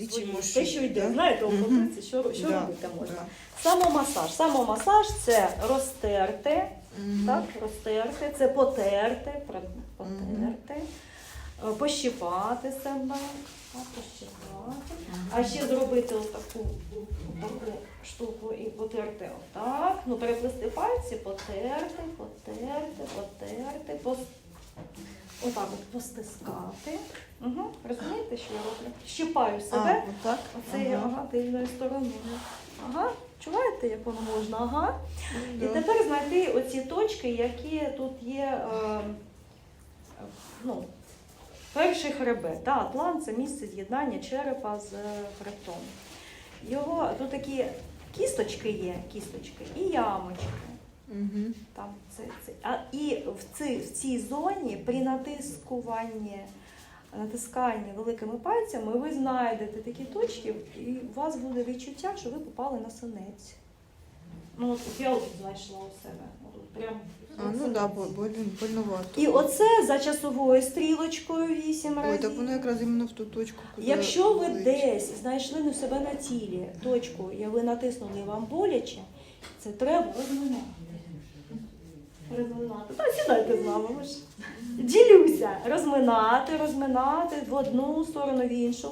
Лічимо, те, що йде. да? Знаєте, у що, що Да, робити можна. да. Самомасаж. Самомасаж це розтерти, Мгм. так, розтерти, це потерти, про- потерти, е, пощипати себе, так, пощипати. А ще зробити ось таку, таку штуку і потерти отак. Ну, переплести пальці, потерти, потерти, потерти, пос... отак от постискати. Угу. Розумієте, що я роблю? Щипаю себе. А, отак? Оце Ага. ага, тильною стороною. Ага, чуваєте, як воно можна? Ага. І тепер знайти оці точки, які тут є. Е, е, ну, перший хребет. Да, атлант це місце з'єднання черепа з е, хребтом. Його тут такі кісточки є, кісточки і ямочки. Там це, це. А і в цій, в цій зоні при натискуванні, натисканні великими пальцями ви знайдете такі точки, і у вас буде відчуття, що ви попали на синець. Ну, от я от знайшла у себе. От прям А, ну да, бо- больно- больновато. і оце за часовою стрілочкою 8 Ой, разів. так воно якраз іменно в ту точку. Якщо ви болить. десь знайшли на себе на тілі точку, і ви натиснули і вам боляче, це треба розминати. Та сідайте з нами. Ми ж. Ділюся. Розминати, розминати в одну сторону, в іншу.